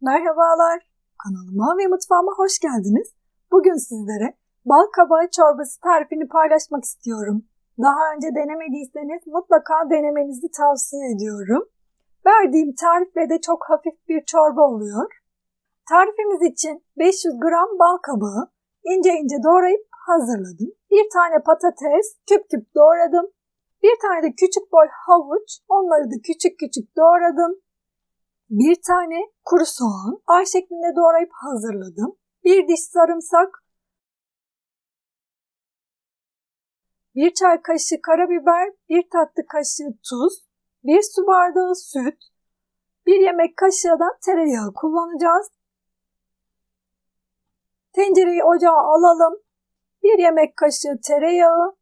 Merhabalar, kanalıma ve mutfağıma hoş geldiniz. Bugün sizlere bal kabağı çorbası tarifini paylaşmak istiyorum. Daha önce denemediyseniz mutlaka denemenizi tavsiye ediyorum. Verdiğim tarifle de çok hafif bir çorba oluyor. Tarifimiz için 500 gram bal kabağı ince ince doğrayıp hazırladım. Bir tane patates küp küp doğradım. Bir tane de küçük boy havuç, onları da küçük küçük doğradım. Bir tane kuru soğan ay şeklinde doğrayıp hazırladım. Bir diş sarımsak, bir çay kaşığı karabiber, bir tatlı kaşığı tuz, bir su bardağı süt, bir yemek kaşığı da tereyağı kullanacağız. Tencereyi ocağa alalım. Bir yemek kaşığı tereyağı,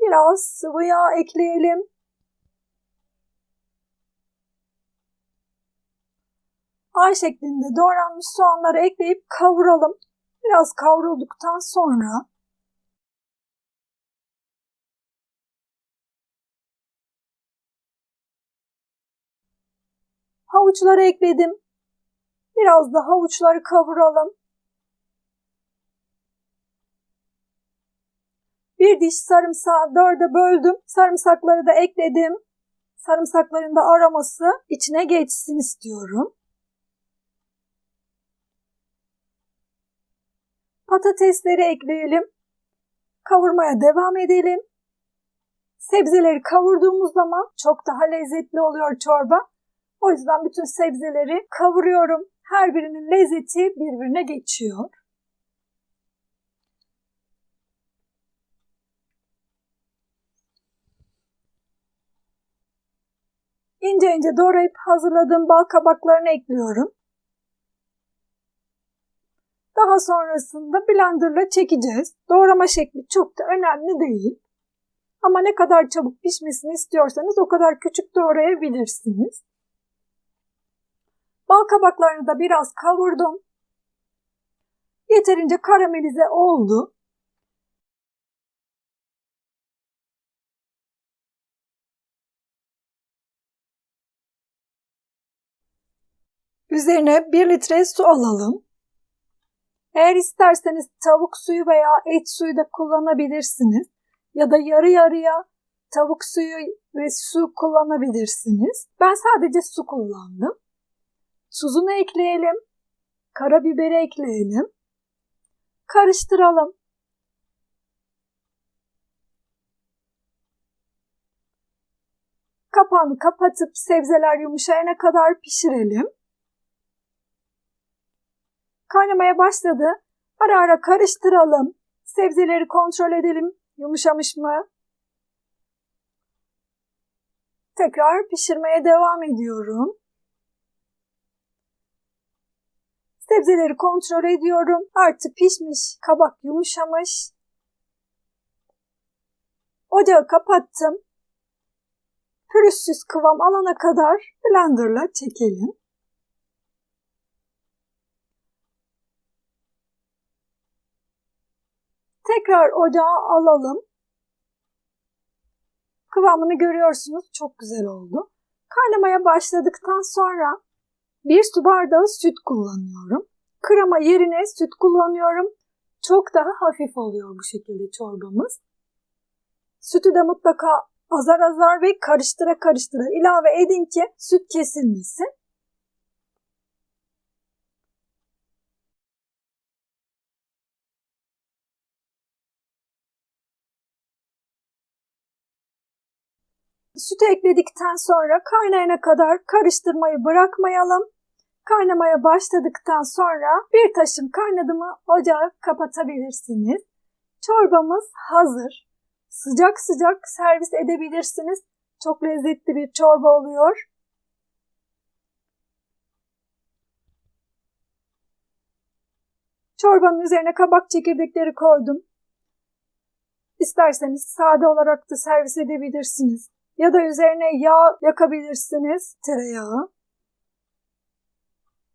biraz sıvı yağ ekleyelim. Ay şeklinde doğranmış soğanları ekleyip kavuralım. Biraz kavrulduktan sonra havuçları ekledim. Biraz da havuçları kavuralım. Bir diş sarımsağı dörde böldüm. Sarımsakları da ekledim. Sarımsakların da aroması içine geçsin istiyorum. Patatesleri ekleyelim. Kavurmaya devam edelim. Sebzeleri kavurduğumuz zaman çok daha lezzetli oluyor çorba. O yüzden bütün sebzeleri kavuruyorum. Her birinin lezzeti birbirine geçiyor. İnce ince doğrayıp hazırladığım bal kabaklarını ekliyorum. Sonrasında blenderla çekeceğiz. Doğrama şekli çok da önemli değil. Ama ne kadar çabuk pişmesini istiyorsanız o kadar küçük doğrayabilirsiniz. Bal kabaklarını da biraz kavurdum. Yeterince karamelize oldu. Üzerine 1 litre su alalım. Eğer isterseniz tavuk suyu veya et suyu da kullanabilirsiniz. Ya da yarı yarıya tavuk suyu ve su kullanabilirsiniz. Ben sadece su kullandım. Tuzunu ekleyelim. Karabiberi ekleyelim. Karıştıralım. Kapağını kapatıp sebzeler yumuşayana kadar pişirelim. Kaynamaya başladı. Ara ara karıştıralım. Sebzeleri kontrol edelim. Yumuşamış mı? Tekrar pişirmeye devam ediyorum. Sebzeleri kontrol ediyorum. Artık pişmiş, kabak yumuşamış. Ocağı kapattım. Pürüzsüz kıvam alana kadar blenderla çekelim. Tekrar ocağa alalım. Kıvamını görüyorsunuz. Çok güzel oldu. Kaynamaya başladıktan sonra bir su bardağı süt kullanıyorum. Krema yerine süt kullanıyorum. Çok daha hafif oluyor bu şekilde çorbamız. Sütü de mutlaka azar azar ve karıştıra karıştıra ilave edin ki süt kesilmesin. Sütü ekledikten sonra kaynayana kadar karıştırmayı bırakmayalım. Kaynamaya başladıktan sonra bir taşım kaynadı mı ocağı kapatabilirsiniz. Çorbamız hazır. Sıcak sıcak servis edebilirsiniz. Çok lezzetli bir çorba oluyor. Çorbanın üzerine kabak çekirdekleri koydum. İsterseniz sade olarak da servis edebilirsiniz. Ya da üzerine yağ yakabilirsiniz, tereyağı.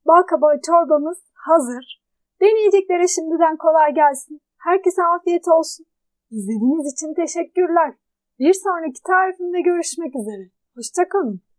Bal kabağı çorbamız hazır. Deneyeceklere şimdiden kolay gelsin. Herkese afiyet olsun. İzlediğiniz için teşekkürler. Bir sonraki tarifimde görüşmek üzere. Hoşçakalın.